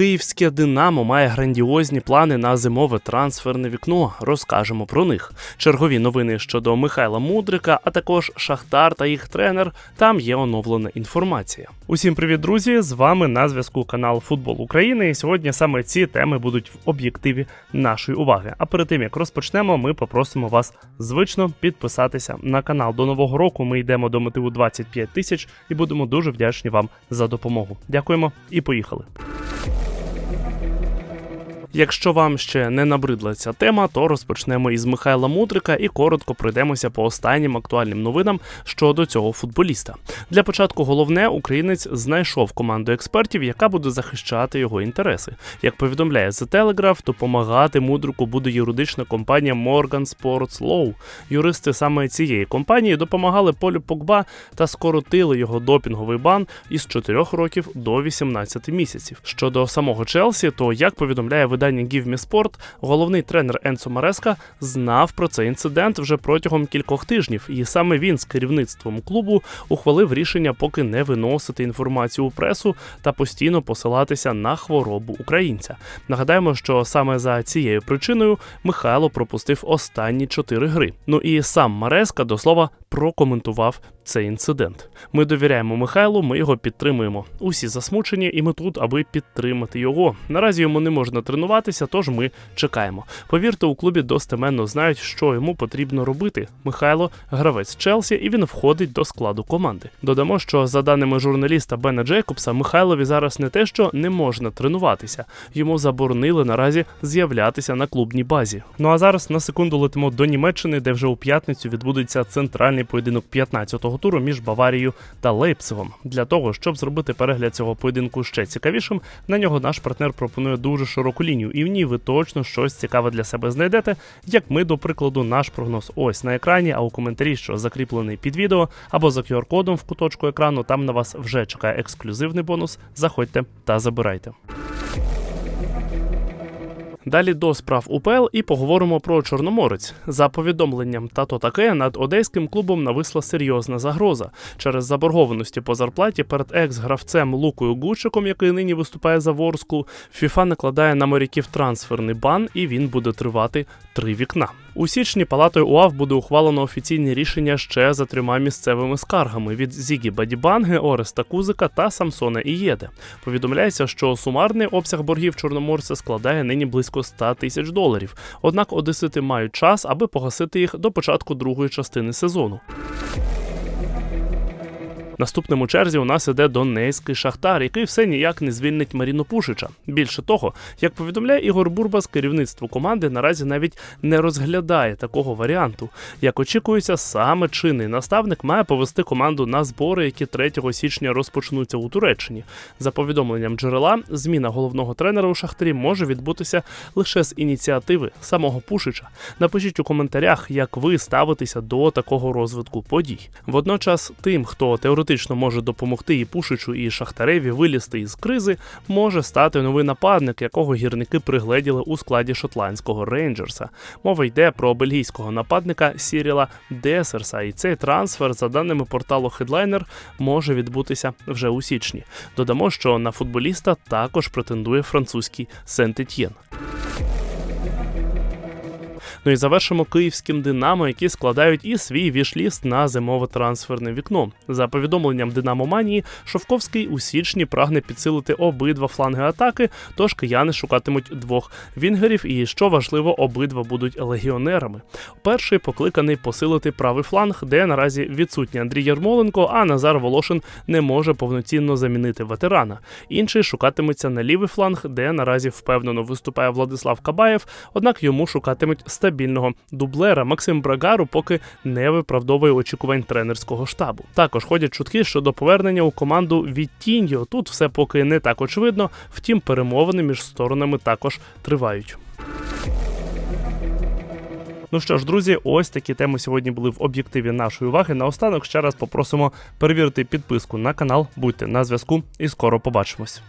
Київське Динамо має грандіозні плани на зимове трансферне вікно. Розкажемо про них. Чергові новини щодо Михайла Мудрика, а також Шахтар та їх тренер. Там є оновлена інформація. Усім привіт, друзі! З вами на зв'язку канал Футбол України. І сьогодні саме ці теми будуть в об'єктиві нашої уваги. А перед тим як розпочнемо, ми попросимо вас звично підписатися на канал. До нового року ми йдемо до мотиву 25 тисяч і будемо дуже вдячні вам за допомогу. Дякуємо і поїхали. Якщо вам ще не набридла ця тема, то розпочнемо із Михайла Мудрика і коротко пройдемося по останнім актуальним новинам щодо цього футболіста. Для початку головне, українець знайшов команду експертів, яка буде захищати його інтереси. Як повідомляє The Telegraph, допомагати мудрику буде юридична компанія Morgan Sports Law. Юристи саме цієї компанії допомагали Полю Погба та скоротили його допінговий бан із 4 років до 18 місяців. Щодо самого Челсі, то як повідомляє видання Give Me Sport, головний тренер Енсо Мареска знав про цей інцидент вже протягом кількох тижнів, і саме він з керівництвом клубу ухвалив рішення поки не виносити інформацію у пресу та постійно посилатися на хворобу українця. Нагадаємо, що саме за цією причиною Михайло пропустив останні чотири гри. Ну і сам Мареска до слова прокоментував цей інцидент. Ми довіряємо Михайлу, ми його підтримуємо. Усі засмучені, і ми тут, аби підтримати його. Наразі йому не можна тренуватися, тож ми чекаємо. Повірте, у клубі достеменно знають, що йому потрібно робити. Михайло гравець Челсі, і він входить до складу команди. Додамо, що за даними журналіста Бена Джейкобса, Михайлові зараз не те, що не можна тренуватися, йому заборонили наразі з'являтися на клубній базі. Ну а зараз на секунду летимо до Німеччини, де вже у п'ятницю відбудеться центральний поєдинок 15-го туру між Баварією та Лейпцигом. Для того щоб зробити перегляд цього поєдинку ще цікавішим, на нього наш партнер пропонує дуже широку лінію, і в ній ви точно щось цікаве для себе знайдете. Як ми, до прикладу, наш прогноз ось на екрані, а у коментарі, що закріплений під відео, або за QR-кодом в куточку екрану, там на вас вже чекає ексклюзивний бонус. Заходьте та забирайте. Далі до справ УПЛ і поговоримо про Чорноморець. За повідомленням тато таке над одеським клубом нависла серйозна загроза через заборгованості по зарплаті перед екс-гравцем Лукою Гучиком, який нині виступає за Ворску. ФІФА накладає на моряків трансферний бан, і він буде тривати три вікна. У січні палатою УАВ буде ухвалено офіційні рішення ще за трьома місцевими скаргами від Зігі Бадібанги, Ореста Кузика та Самсона Ієде. Повідомляється, що сумарний обсяг боргів чорноморця складає нині близько 100 тисяч доларів. Однак одесити мають час, аби погасити їх до початку другої частини сезону. Наступним у черзі у нас іде Донецький Шахтар, який все ніяк не звільнить Маріну Пушича. Більше того, як повідомляє Ігор Бурбас, керівництво команди наразі навіть не розглядає такого варіанту. Як очікується, саме чинний наставник має повести команду на збори, які 3 січня розпочнуться у Туреччині. За повідомленням джерела, зміна головного тренера у Шахтарі може відбутися лише з ініціативи самого Пушича. Напишіть у коментарях, як ви ставитеся до такого розвитку подій. Водночас, тим, хто теоретично теоретично може допомогти і Пушичу, і Шахтареві вилізти із кризи, може стати новий нападник, якого гірники пригледіли у складі шотландського рейнджерса. Мова йде про бельгійського нападника Сіріла Десерса, і цей трансфер, за даними порталу Headliner, може відбутися вже у січні. Додамо, що на футболіста також претендує французький Сент-Етьєн. Ну і завершимо київським Динамо, які складають і свій вішліст на зимове трансферне вікно. За повідомленням Динамо Манії, Шовковський у січні прагне підсилити обидва фланги атаки, тож кияни шукатимуть двох вінгерів, і що важливо, обидва будуть легіонерами. Перший покликаний посилити правий фланг, де наразі відсутній Андрій Ярмоленко, а Назар Волошин не може повноцінно замінити ветерана. Інший шукатиметься на лівий фланг, де наразі впевнено виступає Владислав Кабаєв, однак йому шукатимуть стабільного дублера. Максим Брагару поки не виправдовує очікувань тренерського штабу. Також ходять чутки щодо повернення у команду Віттіньо. Тут все поки не так очевидно, втім перемовини між сторонами також тривають. Ну що ж, друзі, ось такі теми сьогодні були в об'єктиві нашої уваги. Наостанок ще раз попросимо перевірити підписку на канал. Будьте на зв'язку і скоро побачимось.